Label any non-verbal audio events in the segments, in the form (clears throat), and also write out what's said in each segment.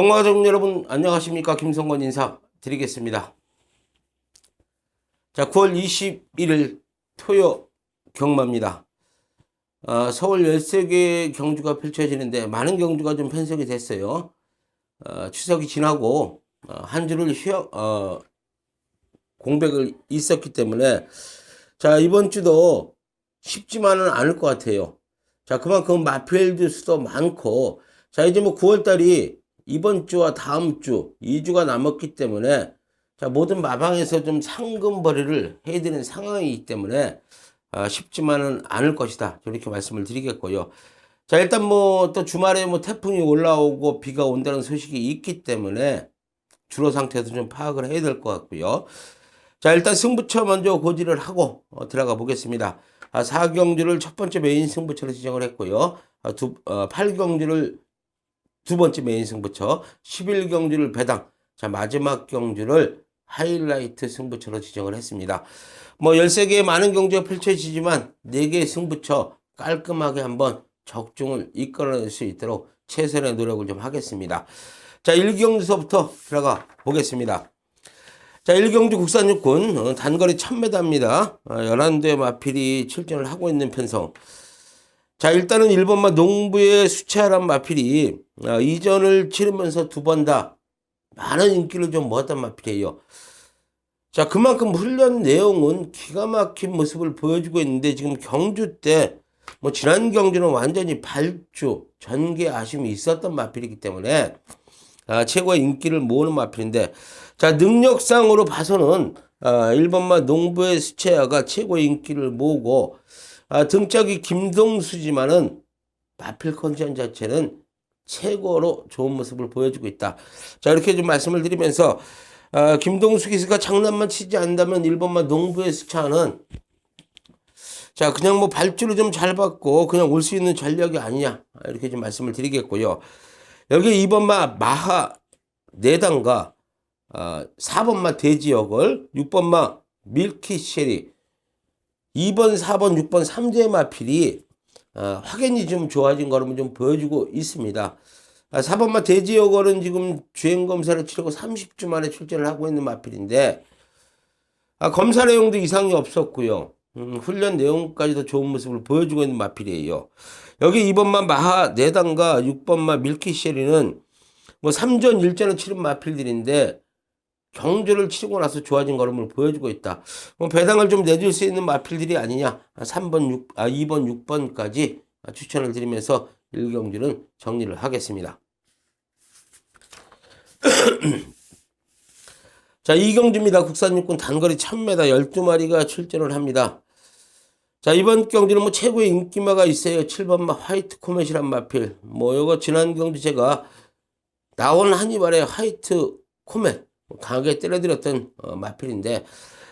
경마가족 여러분 안녕하십니까 김성건 인사 드리겠습니다. 자 9월 21일 토요 경마입니다. 어, 서울 13개 경주가 펼쳐지는데 많은 경주가 좀 편성이 됐어요. 어, 추석이 지나고 어, 한 주를 휴 어, 공백을 있었기 때문에 자 이번 주도 쉽지만은 않을 것 같아요. 자 그만큼 마필드 수도 많고 자 이제 뭐 9월 달이 이번 주와 다음 주 2주가 남았기 때문에 자 모든 마방에서 좀 상금벌이를 해드리는 상황이기 때문에 아, 쉽지만은 않을 것이다 이렇게 말씀을 드리겠고요. 자 일단 뭐 또 주말에 뭐 태풍이 올라오고 비가 온다는 소식이 있기 때문에 주로 상태도 좀 파악을 해야 될 것 같고요. 자 일단 승부처 먼저 고지를 하고 어, 들어가 보겠습니다. 아, 4경주를 첫 번째 메인 승부처로 지정을 했고요. 아, 두, 어, 8경주를 두 번째 메인 승부처, 11경주를 배당, 자, 마지막 경주를 하이라이트 승부처로 지정을 했습니다. 뭐 13개의 많은 경주가 펼쳐지지만 4개의 승부처 깔끔하게 한번 적중을 이끌어낼 수 있도록 최선의 노력을 좀 하겠습니다. 자, 1경주서부터 들어가 보겠습니다. 자, 1경주 국산 육군 어, 단거리 1000m입니다. 어, 11대 마필이 출전을 하고 있는 편성. 자, 일단은 1번마 농부의 수채하란 마필이 어, 이전을 치르면서 두 번 다 많은 인기를 좀 모았단 마필이에요. 자, 그만큼 훈련 내용은 기가 막힌 모습을 보여주고 있는데 지금 경주 때 뭐 지난 경주는 완전히 발주, 전개 아쉬움이 있었던 마필이기 때문에 아, 최고의 인기를 모으는 마필인데 자, 능력상으로 봐서는 아, 1번마 농부의 수채화가 최고의 인기를 모으고 아, 등짝이 김동수지만은 마필 컨디션 자체는 최고로 좋은 모습을 보여주고 있다. 자, 이렇게 좀 말씀을 드리면서 아, 김동수 기수가 장난만 치지 않는다면 1번마 농부의 수차는 자, 그냥 뭐 발주를 좀 잘 받고 그냥 올 수 있는 전력이 아니냐. 이렇게 좀 말씀을 드리겠고요. 여기 2번마 마하 내단과 어, 4번마 대지역을 6번마 밀키쉐리 2번, 4번, 6번 3대 마필이 어, 확연히 좀 좋아진 걸음을 좀 보여주고 있습니다. 아, 4번마 대지역은 지금 주행 검사를 치르고 30주 만에 출전을 하고 있는 마필인데 아, 검사 내용도 이상이 없었고요. 음, 훈련 내용까지도 좋은 모습을 보여주고 있는 마필이에요. 여기 2번마 마하 내단과 6번마 밀키쉐리는 뭐 3전 1전을 치른 마필들인데 경주를 치고 나서 좋아진 걸음을 보여주고 있다. 뭐 배당을 좀 내줄 수 있는 마필들이 아니냐. 3번, 6, 아, 2번, 6번까지 추천을 드리면서 1경주는 정리를 하겠습니다. (clears throat) 자, 이경주입니다. 국산 육군 단거리 1000m 12마리가 출전을 합니다. 자, 이번 경주는 뭐 최고의 인기마가 있어요. 7번마 화이트 코멧이란 마필. 뭐, 요거 지난 경주 제가 나온 한이발의 화이트 코멧. 강하게 때려드렸던 어, 마필인데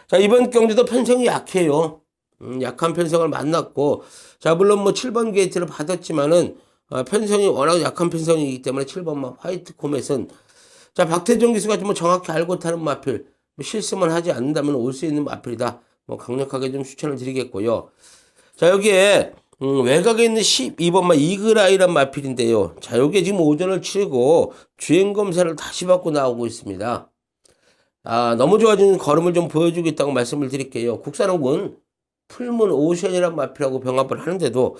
자 이번 경주도 편성이 약해요. 음, 약한 편성을 만났고 자 물론 뭐 7번 게이트를 받았지만은 어, 편성이 워낙 약한 편성이기 때문에 7번 화이트 코멧은 자 박태종 기수가 좀 정확히 알고 타는 마필 뭐 실수만 하지 않는다면 올 수 있는 마필이다. 뭐 강력하게 좀 추천을 드리겠고요. 자 여기에 음, 외곽에 있는 12번마 이그라이란 마필인데요. 자 여기에 지금 오전을 치르고 주행 검사를 다시 받고 나오고 있습니다. 아, 너무 좋아진 걸음을 좀 보여주고 있다고 말씀을 드릴게요. 국산홍은 풀문 오션이란 마피라고 병합을 하는데도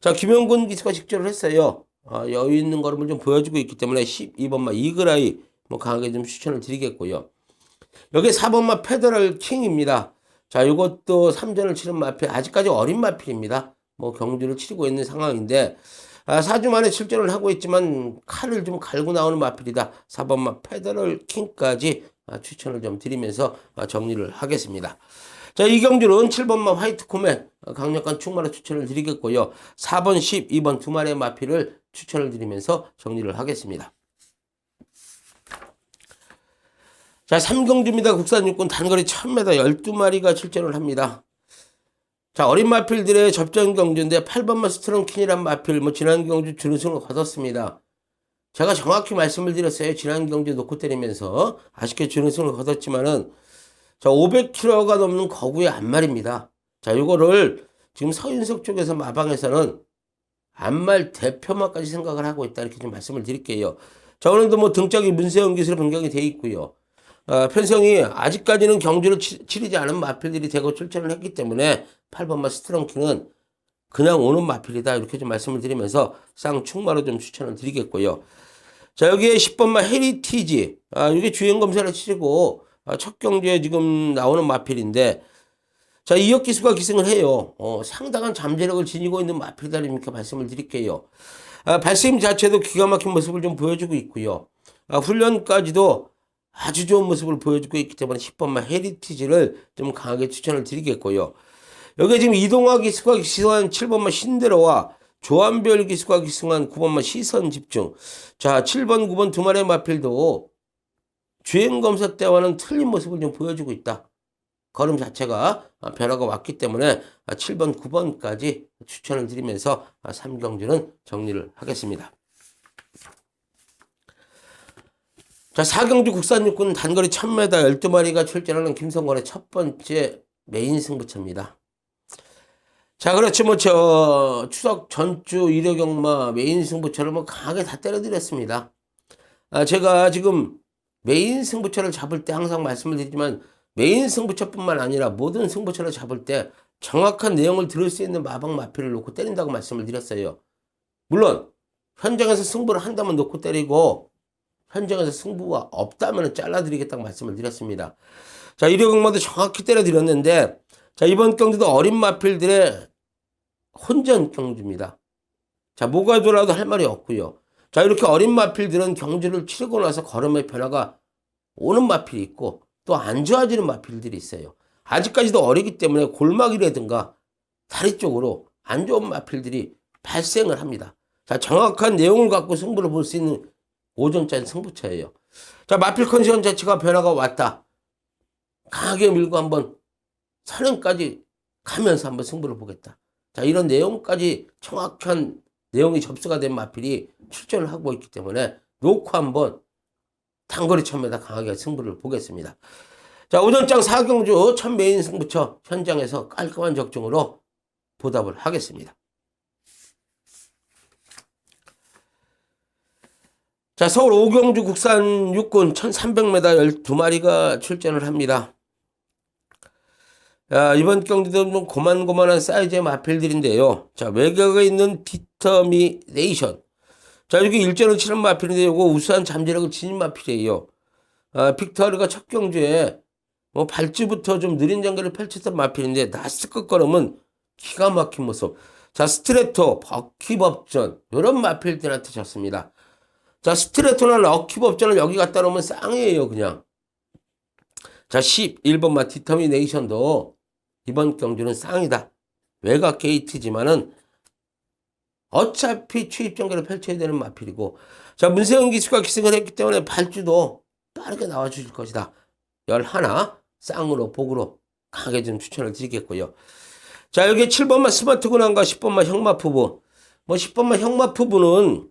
자, 김영근 기수가 직접을 했어요. 아, 여유 있는 걸음을 좀 보여주고 있기 때문에 12번마 이그라이 뭐 강하게 좀 추천을 드리겠고요. 여기 4번마 페더럴 킹입니다. 자, 이것도 3전을 치른 마필, 아직까지 어린 마필입니다. 뭐 경주를 치르고 있는 상황인데, 아, 4주 만에 출전을 하고 있지만 칼을 좀 갈고 나오는 마필이다. 4번마 페더럴 킹까지 아, 추천을 좀 드리면서 아, 정리를 하겠습니다. 자, 이 경주는 7번마 화이트 코멧 아, 강력한 충마로 추천을 드리겠고요. 4번, 12번 두 마리의 마피를 추천을 드리면서 정리를 하겠습니다. 자, 3경주입니다. 국산 육군 단거리 1000m 12마리가 출전을 합니다. 자, 어린 마필들의 접전 경주인데 8번마 스트롱킨이란 마필, 뭐 지난 경주 준우승을 거뒀습니다. 제가 정확히 말씀을 드렸어요. 지난 경주 놓고 때리면서 아쉽게 준우승을 거뒀지만은 자 500kg가 넘는 거구의 안말입니다. 자 이거를 지금 서윤석 쪽에서 마방에서는 안말 대표마까지 생각을 하고 있다 이렇게 좀 말씀을 드릴게요. 자, 오늘도 뭐 등짝이 문세영 기수로 변경이 돼 있고요. 어, 편성이 아직까지는 경주를 치, 치르지 않은 마필들이 대거 출전을 했기 때문에 8번마 스트렁킹은 그냥 오는 마필이다. 이렇게 좀 말씀을 드리면서 쌍충마로 좀 추천을 드리겠고요. 자, 여기에 10번마 헤리티지. 아, 이게 주행 검사를 치르고 아, 첫 경주에 지금 나오는 마필인데 자, 이역 기수가 기승을 해요. 어, 상당한 잠재력을 지니고 있는. 이렇게 말씀을 드릴게요. 아, 발생 자체도 기가 막힌 모습을 좀 보여주고 있고요. 아, 훈련까지도 아주 좋은 모습을 보여주고 있기 때문에 10번만 헤리티지를 좀 강하게 추천을 드리겠고요. 여기 지금 이동화 기수가 기승한 7번만 신데로와 조한별 기수가 기승한 9번만 시선 집중. 자, 7번, 9번 두 마리의 마필도 주행 검사 때와는 틀린 모습을 좀 보여주고 있다. 걸음 자체가 변화가 왔기 때문에 7번, 9번까지 추천을 드리면서 3경주는 정리를 하겠습니다. 자, 4경주 국산육군 단거리 1000m 12마리가 출전하는 김성권의 첫 번째 메인 승부처입니다. 자, 그렇지, 뭐, 저, 추석 전주 일요경마 메인 승부처를 뭐 강하게 다 때려드렸습니다. 아, 제가 지금 메인 승부처를 잡을 때 항상 말씀을 드리지만 메인 승부처뿐만 아니라 모든 승부처를 잡을 때 정확한 내용을 들을 수 있는 마방 마피를 놓고 때린다고 말씀을 드렸어요. 물론 현장에서 승부를 한다면 놓고 때리고 현장에서 승부가 없다면 잘라드리겠다고 말씀을 드렸습니다. 자, 일요경마도 정확히 때려드렸는데 자, 이번 경주도 어린 마필들의 혼전 경주입니다. 자, 뭐가 돌아도 할 말이 없고요. 자, 이렇게 어린 마필들은 경주를 치르고 나서 걸음의 변화가 오는 마필이 있고 또 안 좋아지는 마필들이 있어요. 아직까지도 어리기 때문에 골막이라든가 다리 쪽으로 안 좋은 마필들이 발생을 합니다. 자, 정확한 내용을 갖고 승부를 볼 수 있는 오전짜리 승부처예요. 자, 마필 컨디션 자체가 변화가 왔다. 강하게 밀고 한번 선행까지 가면서 한번 승부를 보겠다. 자, 이런 내용까지 정확한 내용이 접수가 된 마필이 출전을 하고 있기 때문에 놓고 한번 단거리 천매다 강하게 승부를 보겠습니다. 자, 오전장 4경주 첫 메인 승부처 현장에서 깔끔한 적중으로 보답을 하겠습니다. 자, 서울 오경주 국산 육군 1300m 12마리가 출전을 합니다. 자, 이번 경기도 좀 고만고만한 사이즈의 마필들인데요. 자, 외곽에 있는 디터미네이션. 자, 여기 일전을 치는 마필인데 요거 우수한 잠재력을 지닌 마필이에요. 아, 빅터리가 첫 경주에 뭐 발주부터 좀 느린 장거리를 펼쳤던 마필인데 나스크 걸음은 기가 막힌 모습. 자, 스트레토, 버키법전 이런 마필들한테 졌습니다. 자, 스트레토나 럭키법전을 여기 갖다 놓으면 쌍이에요, 그냥. 자, 11번 마 디터미네이션도 이번 경주는 쌍이다. 외곽 게이트지만은 어차피 추입 전개를 펼쳐야 되는 마필이고 자 문세영 기수가 기승을 했기 때문에 발주도 빠르게 나와 주실 것이다. 11 쌍으로 복으로 강하게 좀 추천을 드리겠고요. 자 여기 7번만 스마트 군함과 10번만 형마푸부 뭐 10번만 형마푸부는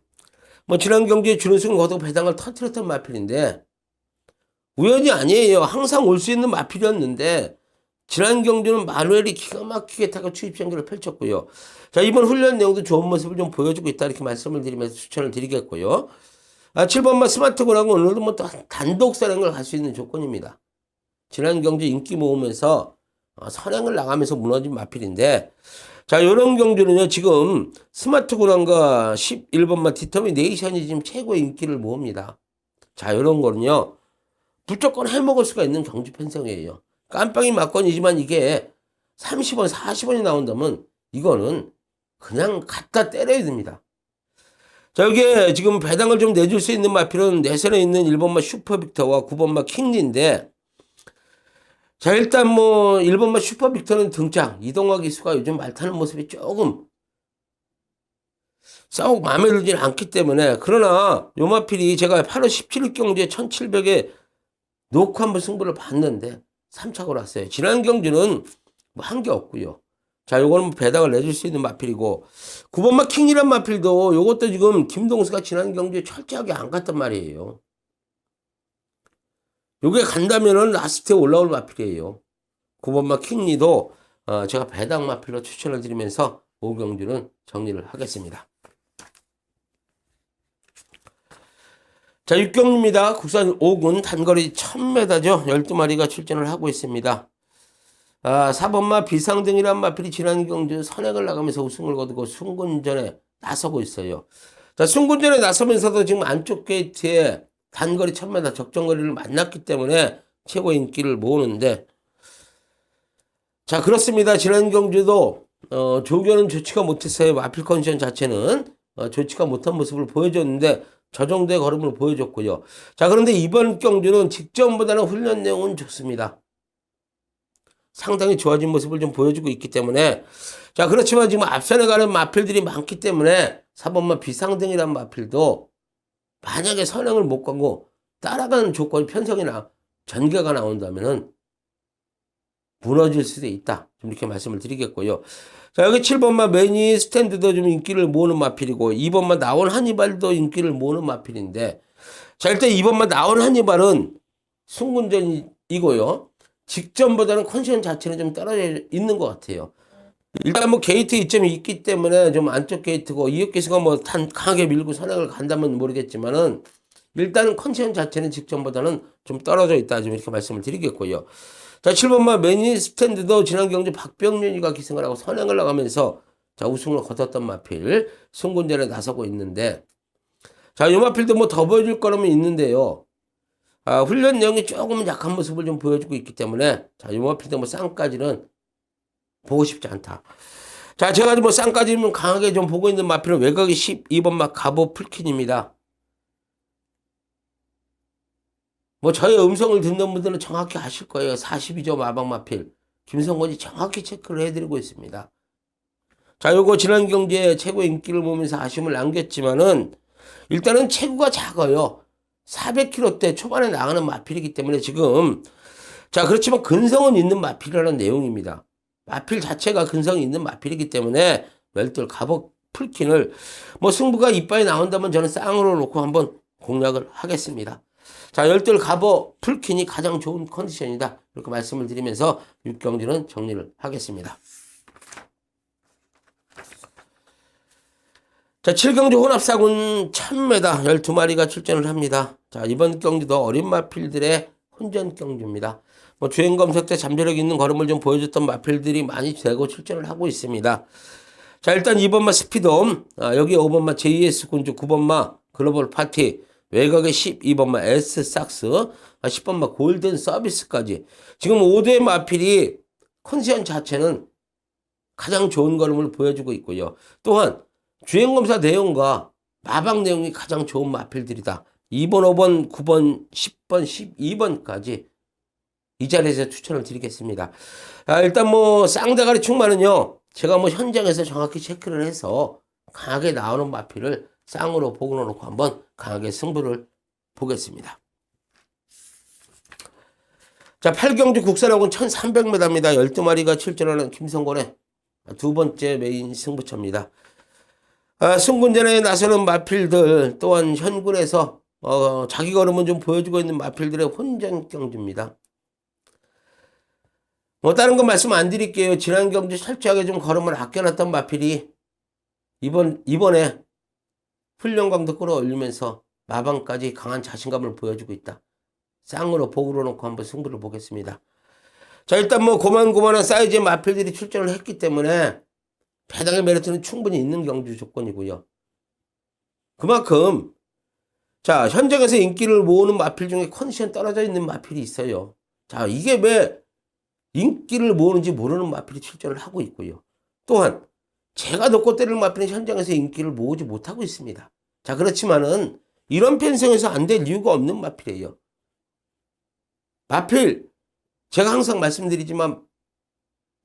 뭐 지난 경기에 준우승을 거두고 배당을 터트렸던 마필인데 우연이 아니에요. 항상 올 수 있는 마필이었는데 지난 경주는 마누엘이 기가 막히게 타고 추입 전개를 펼쳤고요. 자, 이번 훈련 내용도 좋은 모습을 좀 보여주고 있다. 이렇게 말씀을 드리면서 추천을 드리겠고요. 아, 7번만 스마트곤하고 오늘도 뭐 단독 선행을 갈 수 있는 조건입니다. 지난 경주 인기 모으면서 어, 선행을 나가면서 무너진 마필인데, 자, 요런 경주는요, 지금 스마트곤함과 11번만 디터미 네이션이 지금 최고의 인기를 모읍니다. 자, 요런 거는요, 무조건 해먹을 수가 있는 경주 편성이에요. 깜빵이 막건이지만 이게 30원, 40원이 나온다면 이거는 그냥 갖다 때려야 됩니다. 자, 여기에 지금 배당을 좀 내줄 수 있는 마필은 내선에 있는 1번마 슈퍼빅터와 9번마 킹리인데 자, 일단 뭐 1번마 슈퍼빅터는 등장. 이동화 기수가 요즘 말 타는 모습이 조금 싸우고 마음에 들지 않기 때문에 그러나 요 마필이 제가 8월 17일 경주에 1700에 놓고 한번 승부를 봤는데 3착으로 왔어요. 지난 경주는 뭐 한 게 없고요. 자, 요거는 배당을 내줄 수 있는 마필이고 9번마 킹이란 마필도 요것도 지금 김동수가 지난 경주에 철저하게 안 갔단 말이에요. 요게 간다면은 라스트에 올라올 마필이에요. 9번마 킹리도 어, 제가 배당 마필로 추천을 드리면서 오경주는 정리를 하겠습니다. 자, 6경입니다. 국산 5군 단거리 1000m죠. 12마리가 출전을 하고 있습니다. 아, 4번마 비상등이란 마필이 지난 경주 선행을 나가면서 우승을 거두고 순군전에 나서고 있어요. 자, 순군전에 나서면서도 지금 안쪽 게이트에 단거리 1000m 적정거리를 만났기 때문에 최고 인기를 모으는데 자, 그렇습니다. 지난 경주도 어, 조교는 좋지가 못했어요. 마필 컨디션 자체는 어, 좋지가 못한 모습을 보여줬는데 저 정도의 걸음을 보여줬고요. 자, 그런데 이번 경주는 직전보다는 훈련 내용은 좋습니다. 상당히 좋아진 모습을 좀 보여주고 있기 때문에 자, 그렇지만 지금 앞선에 가는 마필들이 많기 때문에 4번마 비상등이란 마필도 만약에 선행을 못 가고 따라가는 조건이 편성이나 전개가 나온다면은 무너질 수도 있다. 좀 이렇게 말씀을 드리겠고요. 자, 여기 7번마 매니 스탠드도 좀 인기를 모으는 마필이고, 2번마 나온 한니발도 인기를 모으는 마필인데, 자, 일단 2번마 나온 한니발은 순군전이고요. 직전보다는 컨디션 자체는 좀 떨어져 있는 것 같아요. 일단 뭐 게이트 이점이 있기 때문에 좀 안쪽 게이트고, 이혁기수가 뭐 단, 강하게 밀고 선행을 간다면 모르겠지만은, 일단은 컨디션 자체는 직전보다는 좀 떨어져 있다. 좀 이렇게 말씀을 드리겠고요. 자, 7번마 매니 스탠드도 지난 경주 박병윤이가 기승을 하고 선행을 나가면서 자, 우승을 거뒀던 마필 승군전에 나서고 있는데 자, 요 마필도 뭐 더 보여줄 거라면 있는데요. 아, 훈련 내용이 조금 약한 모습을 좀 보여주고 있기 때문에 자, 요 마필도 뭐 쌍까지는 보고 싶지 않다. 자, 제가 뭐 쌍까지는 강하게 좀 보고 있는 마필은 외곽이 12번마 가보 풀킨입니다. 뭐 저의 음성을 듣는 분들은 정확히 아실 거예요. 42조 마방마필. 김성건이 정확히 체크를 해드리고 있습니다. 자, 요거 지난 경기에 최고 인기를 모으면서 아쉬움을 남겼지만은 일단은 체구가 작아요. 400kg대 초반에 나가는 마필이기 때문에 지금 자, 그렇지만 근성은 있는 마필이라는 내용입니다. 마필 자체가 근성이 있는 마필이기 때문에 웰돌 갑옷 풀킨을 뭐 승부가 이빨에 나온다면 저는 쌍으로 놓고 한번 공략을 하겠습니다. 자, 열돌 갑어 풀킨이 가장 좋은 컨디션이다. 이렇게 말씀을 드리면서 6경기는 정리를 하겠습니다. 자, 7경주 혼합사군 1000m 12마리가 출전을 합니다. 자, 이번 경기도 어린 마필들의 혼전 경주입니다. 뭐 주행 검색 때 잠재력 있는 걸음을 좀 보여줬던 마필들이 많이 되고 출전을 하고 있습니다. 자, 일단 2번마 스피돔, 아, 여기 5번마 JS 군주, 9번마 글로벌 파티, 외곽에 12번마 S 삭스, 10번마 골든 서비스까지. 지금 5대 마필이 컨디션 자체는 가장 좋은 걸음을 보여주고 있고요. 또한 주행검사 내용과 마방 내용이 가장 좋은 마필들이다. 2번, 5번, 9번, 10번, 12번까지 이 자리에서 추천을 드리겠습니다. 아, 일단 뭐 쌍대가리 충만은요. 제가 뭐 현장에서 정확히 체크를 해서 강하게 나오는 마필을 쌍으로 복으로 놓고 한번 강하게 승부를 보겠습니다. 자, 8경주 국산학원 1300m입니다. 12마리가 출전하는 김성곤의 두 번째 메인 승부처입니다. 아, 승군전에 나서는 마필들 또한 현군에서 어, 자기 걸음은 좀 보여주고 있는 마필들의 혼전 경주입니다. 뭐 다른 건 말씀 안 드릴게요. 지난 경주 철저하게 좀 걸음을 아껴놨던 마필이 이번 이번에 훈련감도 끌어올리면서 마방까지 강한 자신감을 보여주고 있다. 쌍으로 복으로 놓고 한번 승부를 보겠습니다. 자 일단 뭐 고만고만한 사이즈의 마필들이 출전을 했기 때문에 배당의 메리트는 충분히 있는 경주 조건이고요. 그만큼 자 현장에서 인기를 모으는 마필 중에 컨디션 떨어져 있는 마필이 있어요. 자 이게 왜 인기를 모으는지 모르는 마필이 출전을 하고 있고요. 또한 제가 때릴 마필은 현장에서 인기를 모으지 못하고 있습니다. 자, 그렇지만은 이런 편성에서 안 될 이유가 없는 마필이에요. 마필, 제가 항상 말씀드리지만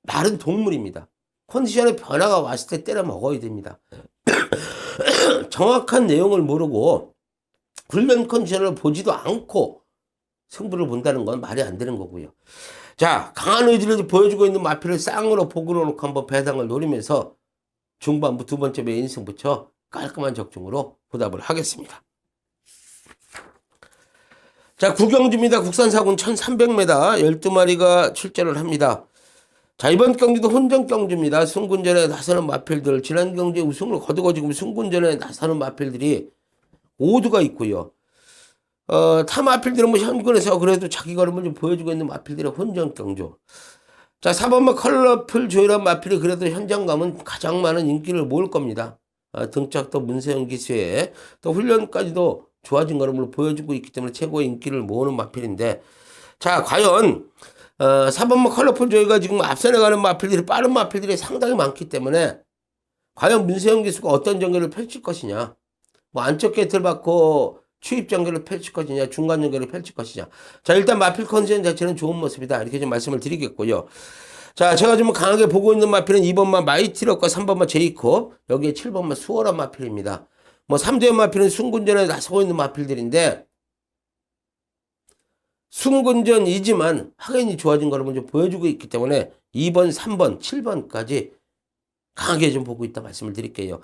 말은 동물입니다. 컨디션의 변화가 왔을 때 때려 먹어야 됩니다. (clears throat) 정확한 내용을 모르고 훈련 컨디션을 보지도 않고 승부를 본다는 건 말이 안 되는 거고요. 자, 강한 의지를 보여주고 있는 마필을 쌍으로 복으로 놓고 한번 배당을 노리면서 중반부 두 번째 메인 승부처 깔끔한 적중으로 보답을 하겠습니다. 자, 구경주입니다. 국산사군 1300m 12마리가 출전을 합니다. 자, 이번 경기도 혼전 경주입니다. 승군전에 나서는 마필들, 지난 경기에 우승을 거두고 지금 승군전에 나서는 마필들이 모두가 있고요. 어, 타 마필들은 뭐 현근에서 그래도 자기 걸음을 좀 보여주고 있는 마필들의 혼전 경주. 자, 4번마 컬러풀 조이란 마필이 그래도 현장 가면 가장 많은 인기를 모을 겁니다. 아, 등짝도 문세영 기수에 또 훈련까지도 좋아진 걸음을 보여주고 있기 때문에 최고의 인기를 모으는 마필인데 자, 과연 어, 4번마 컬러풀 조이가 지금 앞서 나가는 마필들이 빠른 마필들이 상당히 많기 때문에 과연 문세영 기수가 어떤 전개를 펼칠 것이냐 뭐 안쪽 게이트를 받고 추입 전개를 펼칠 것이냐 중간 전개를 펼칠 것이냐. 자 일단 마필 컨디션 자체는 좋은 모습이다. 이렇게 좀 말씀을 드리겠고요. 자 제가 좀 강하게 보고 있는 마필은 2번마 마이티럭과 3번마 제이콥 여기에 7번마 수월한 마필입니다. 뭐 3대 마필은 순군전에 나서고 있는 마필들인데 순군전이지만 확연히 좋아진 걸 먼저 보여주고 있기 때문에 2번, 3번, 7번까지 강하게 좀 보고 있다 말씀을 드릴게요.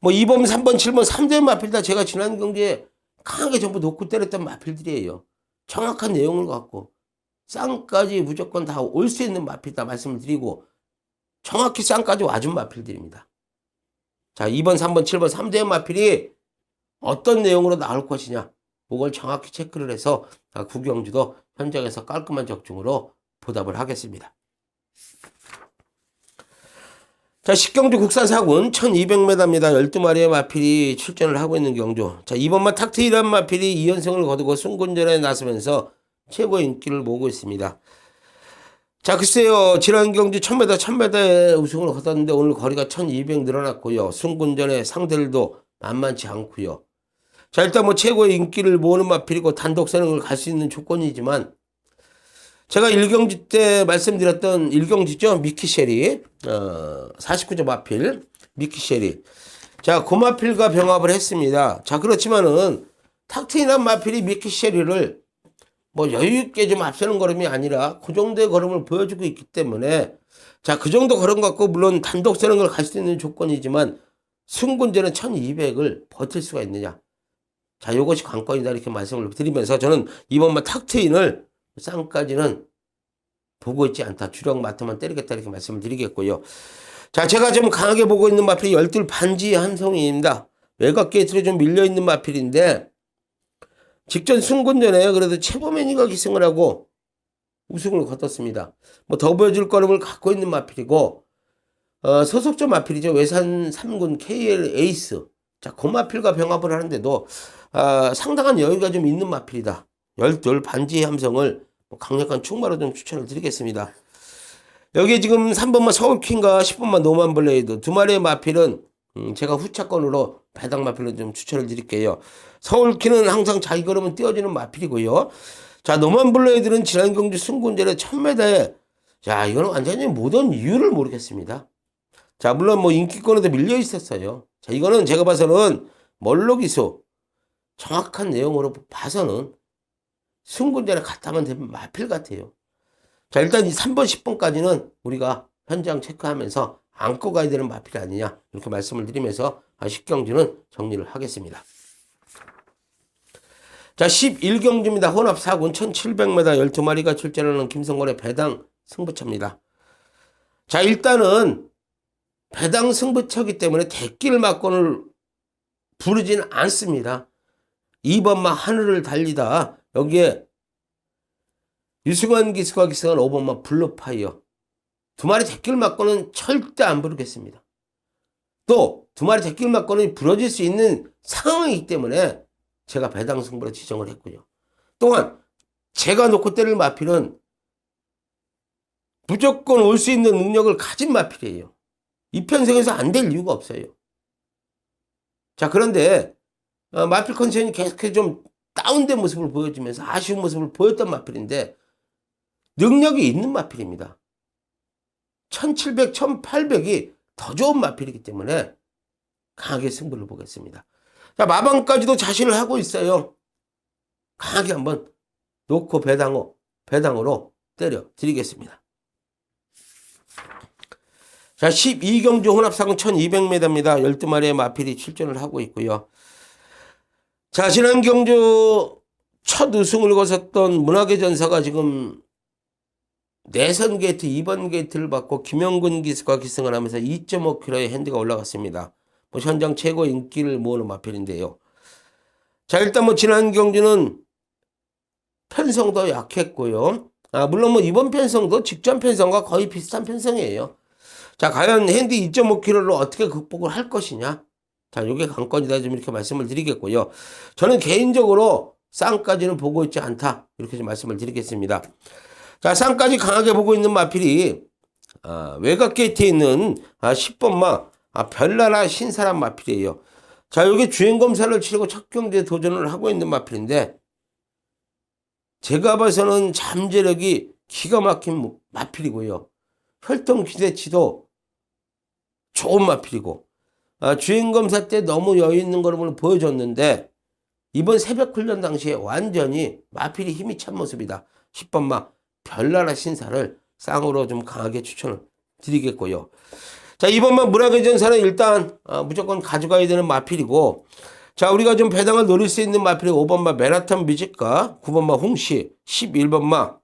뭐 2번, 3번, 7번, 3대 마필 다 제가 지난 경기에 강하게 전부 놓고 때렸던 마필들이에요. 정확한 내용을 갖고 쌍까지 무조건 다 올 수 있는 마필이다 말씀을 드리고 정확히 쌍까지 와준 마필들입니다. 자, 2번, 3번, 7번, 3대 마필이 어떤 내용으로 나올 것이냐. 그걸 정확히 체크를 해서 아, 구경주도 현장에서 깔끔한 적중으로 보답을 하겠습니다. 자, 식경주 국산 사군 1200m입니다. 12마리의 마필이 출전을 하고 있는 경주. 자, 이번만 탁 트이란 마필이 2연승을 거두고 순군전에 나서면서 최고의 인기를 모으고 있습니다. 자, 글쎄요. 지난 경주 1000m, 1000m에 우승을 거뒀는데 오늘 거리가 1200 늘어났고요. 순군전의 상대들도 만만치 않고요. 자, 일단 뭐 최고의 인기를 모으는 마필이고 단독 선행을 갈 수 있는 조건이지만 제가 1경주 때 말씀드렸던 1경주죠. 미키셸이 어, 49점 마필 미키셸이 자, 고마필과 병합을 했습니다. 자, 그렇지만은 탁 트인한 마필이 미키셸이를 뭐 여유 있게 좀 앞서는 걸음이 아니라 그 정도의 걸음을 보여주고 있기 때문에 자, 그 정도 걸음 갖고 물론 단독 선행을 갈수 있는 조건이지만 순군전은 1200을 버틸 수가 있느냐. 자, 요것이 관건이다 이렇게 말씀을 드리면서 저는 이번만 탁트인을 쌍까지는 보고 있지 않다. 주력 마트만 때리겠다 이렇게 말씀을 드리겠고요. 자, 제가 좀 강하게 보고 있는 마필이 열둘 반지 한 송이입니다. 외곽 게이트로 좀 밀려있는 마필인데 직전 순군전에 그래도 최보맨이가 기승을 하고 우승을 거뒀습니다. 뭐 더 보여줄 걸음을 갖고 있는 마필이고 어, 소속조 마필이죠. 외산 3군 KL 에이스. 자, 그 마필과 병합을 하는데도 아, 상당한 여유가 좀 있는 마필이다. 열둘 반지 함성을 뭐 강력한 충마로 좀 추천을 드리겠습니다. 여기 지금 3번만 서울킹과 10번만 노만블레이드 두 마리의 마필은 음, 제가 후차권으로 배당 마필로 좀 추천을 드릴게요. 서울키는 항상 자기 걸음은 띄워주는 마필이고요. 자, 노만 블레이드는 지난 경주 승군전에 1000m에 자, 이거는 완전히 모든 이유를 모르겠습니다. 자, 물론 뭐 인기권에도 밀려 있었어요. 자, 이거는 제가 봐서는 멀로 기소 정확한 내용으로 봐서는 승군전에 갔다만 되면 마필 같아요. 자, 일단 이 3번, 10번까지는 우리가 현장 체크하면서 안고 가야 되는 마필이 아니냐. 이렇게 말씀을 드리면서 식경주는 정리를 하겠습니다. 자, 11경주입니다. 혼합 4군 1700m 12마리가 출전하는 김성권의 배당 승부처입니다. 자, 일단은 배당 승부처기 때문에 대길 막건을 부르지는 않습니다. 2번만 하늘을 달리다 여기에 유승환 기수가 기승한 5번만 블루파이어 두 마리 대길 맞고는 절대 안 부르겠습니다. 또 두 마리 대길 맞고는 부러질 수 있는 상황이기 때문에 제가 배당 승부로 지정을 했고요. 또한 제가 놓고 때릴 마필은 무조건 올 수 있는 능력을 가진 마필이에요. 이 편성에서 안 될 이유가 없어요. 자 그런데 어, 마필 컨디션이 계속해서 좀 다운된 모습을 보여주면서 아쉬운 모습을 보였던 마필인데 능력이 있는 마필입니다. 1700, 1800이 더 좋은 마필이기 때문에 강하게 승부를 보겠습니다. 자, 마방까지도 자신을 하고 있어요. 강하게 한번 놓고 배당호, 배당으로 때려 드리겠습니다. 자, 12경주 혼합상은 1200m입니다. 12마리의 마필이 출전을 하고 있고요. 자, 지난 경주 첫 우승을 거뒀던 문학의 전사가 지금 내선 게이트 2번 게이트를 받고 김영근 기수가 기승을 하면서 2.5km의 핸드가 올라갔습니다. 뭐 현장 최고 인기를 모으는 마필인데요. 자, 일단 뭐 지난 경주는 편성도 약했고요. 아, 물론 뭐 이번 편성도 직전 편성과 거의 비슷한 편성이에요. 자, 과연 핸디 2.5kg를 어떻게 극복을 할 것이냐? 자, 요게 관건이다. 좀 이렇게 말씀을 드리겠고요. 저는 개인적으로 쌍까지는 보고 있지 않다. 이렇게 좀 말씀을 드리겠습니다. 자, 쌍까지 강하게 보고 있는 마필이, 아, 외곽 게이트에 있는 아, 10번마, 아, 별나라 신사람 마필이에요. 자, 요게 주행 검사를 치르고 첫 경기에 도전을 하고 있는 마필인데, 제가 봐서는 잠재력이 기가 막힌 마필이고요. 혈통 기대치도 좋은 마필이고, 아, 주행 검사 때 너무 여유 있는 걸음을 보여줬는데, 이번 새벽 훈련 당시에 완전히 마필이 힘이 찬 모습이다. 10번 마 별나라 신사를 쌍으로 좀 강하게 추천을 드리겠고요. 자, 이번만 문학의 전사는 일단 아, 무조건 가져가야 되는 마필이고, 자, 우리가 좀 배당을 노릴 수 있는 마필이 5번마 메라톤 뮤직과 9번마 홍시, 11번마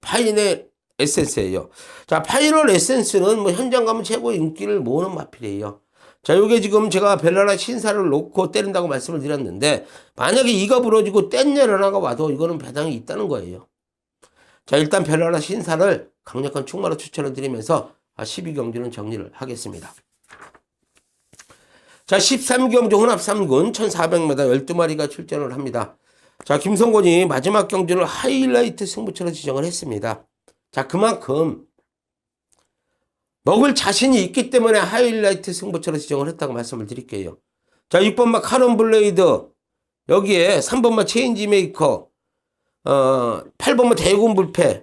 파인의 에센스예요. 자, 파이널 에센스는 뭐 현장 가면 최고 인기를 모으는 마필이에요. 자, 요게 지금 제가 벨라라 신사를 놓고 때린다고 말씀을 드렸는데, 만약에 이가 부러지고 뗀열 하나가 와도 이거는 배당이 있다는 거예요. 자, 일단 벨라라 신사를 강력한 충마로 추천을 드리면서 12경주는 정리를 하겠습니다. 자, 13경주 혼합 3군 1400m 12마리가 출전을 합니다. 자, 김성곤이 마지막 경주를 하이라이트 승부처로 지정을 했습니다. 자, 그만큼 먹을 자신이 있기 때문에 하이라이트 승부처로 지정을 했다고 말씀을 드릴게요. 자, 6번마 카론 블레이드, 여기에 3번마 체인지 메이커, 어, 8번마 대군 불패.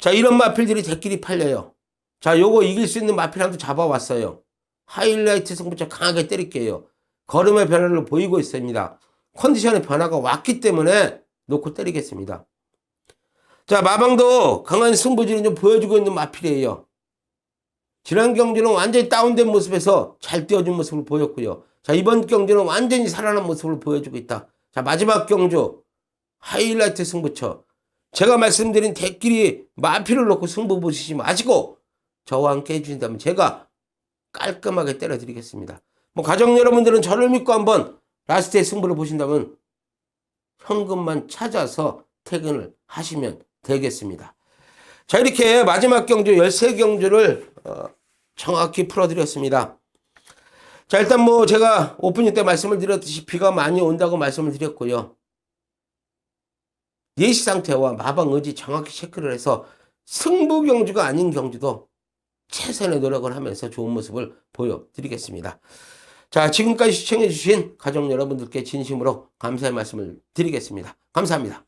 자, 이런 마필들이 대끼리 팔려요. 자, 요거 이길 수 있는 마필 한도 잡아왔어요. 하이라이트 승부처 강하게 때릴게요. 걸음의 변화를 보이고 있습니다. 컨디션의 변화가 왔기 때문에 놓고 때리겠습니다. 자, 마방도 강한 승부지를 좀 보여주고 있는 마필이에요. 지난 경기는 완전히 다운된 모습에서 잘 뛰어준 모습을 보였고요. 자, 이번 경기는 완전히 살아난 모습을 보여주고 있다. 자, 마지막 경주 하이라이트 승부처. 제가 말씀드린 대끼리 마필을 놓고 승부 보시지 마시고 저와 함께 해주신다면 제가 깔끔하게 때려드리겠습니다. 뭐 가정 여러분들은 저를 믿고 한번 라스트의 승부를 보신다면 현금만 찾아서 퇴근을 하시면 되겠습니다. 자, 이렇게 마지막 경주 13경주를 어, 정확히 풀어드렸습니다. 자, 일단 뭐 제가 오프닝 때 말씀을 드렸듯이 비가 많이 온다고 말씀을 드렸고요. 예시 상태와 마방 의지 정확히 체크를 해서 승부 경주가 아닌 경주도 최선의 노력을 하면서 좋은 모습을 보여드리겠습니다. 자, 지금까지 시청해주신 가족 여러분들께 진심으로 감사의 말씀을 드리겠습니다. 감사합니다.